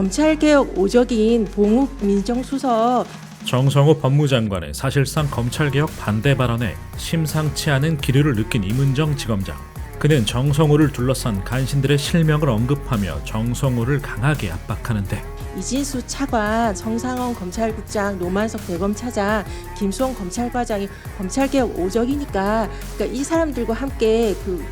검찰개혁 오적인 봉욱 민정수석. 정성호 법무장관의 사실상 검찰개혁 반대 발언에 심상치 않은 기류를 느낀 이문정 지검장. 그는 정성호를 둘러싼 간신들의 실명을 언급하며 정성호를 강하게 압박하는데. 이진수 차관, 성상원 검찰국장, 노만석 대검 차장, 김수홍 검찰과장이 검찰개혁 오적이니까. 그러니까 이 사람들과 함께 그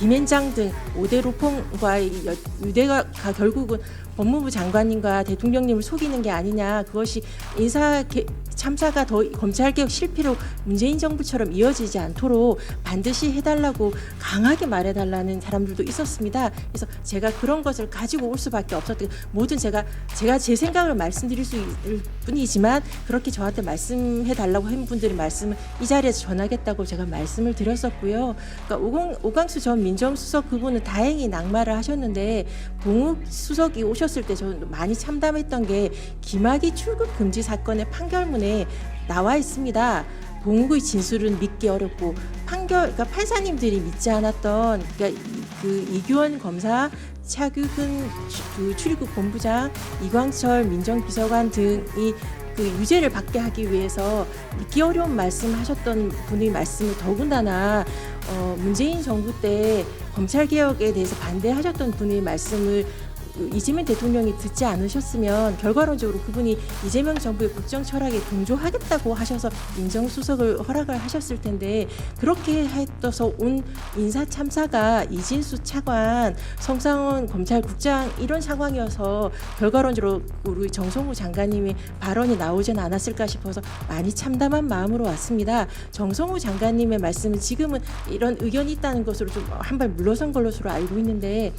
김앤장 등 오대 로펌과의 여- 유대가 가- 결국은 법무부 장관님과 대통령님을 속이는 게 아니냐 그것이 인사 개- 참사가 더 검찰개혁 실패로 문재인 정부처럼 이어지지 않도록 반드시 해달라고 강하게 말해달라는 사람들도 있었습니다. 그래서 제가 그런 것을 가지고 올 수밖에 없었던 모든 제가 제가 제 생각을 말씀드릴 수 있을 뿐이지만 그렇게 저한테 말씀해 달라고 한 분들이 말씀을 이 자리에서 전하겠다고 제가 말씀을 드렸었고요. 그러니까 오강수 전 민정수석 그분은 다행히 낙마를 하셨는데 봉욱 수석이 오셨을 때 저는 많이 참담했던 게 김학의 출국 금지 사건의 판결문에 나와 있습니다. 봉욱의 진술은 믿기 어렵고 판결 그러니까 판사님들이 믿지 않았던 그러니까 이- 그 이규원 검사 차규근 추- 그 출입국 본부장 이광철 민정비서관 등이 그 유죄를 받게 하기 위해서 믿기 어려운 말씀하셨던 분의 말씀을 더군다나 어, 문재인 정부 때 검찰 개혁에 대해서 반대하셨던 분의 말씀을 그 이재명 대통령이 듣지 않으셨으면 결과론적으로 그분이 이재명 정부의 국정 철학에 동조하겠다고 하셔서 민정수석을 허락을 하셨을 텐데 그렇게 해서 온 인사 참사가 이진수 차관, 성상원 검찰국장 이런 상황이어서 결과론적으로 우리 정성호 장관님의 발언이 나오진 않았을까 싶어서 많이 참담한 마음으로 왔습니다. 정성호 장관님의 말씀은 지금은 이런 의견이 있다는 것으로 좀 한 발 물러선 걸로서 알고 있는데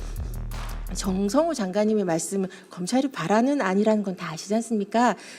정성호 장관님의 말씀은 검찰이 바라는 아니라는 건 다 아시지 않습니까?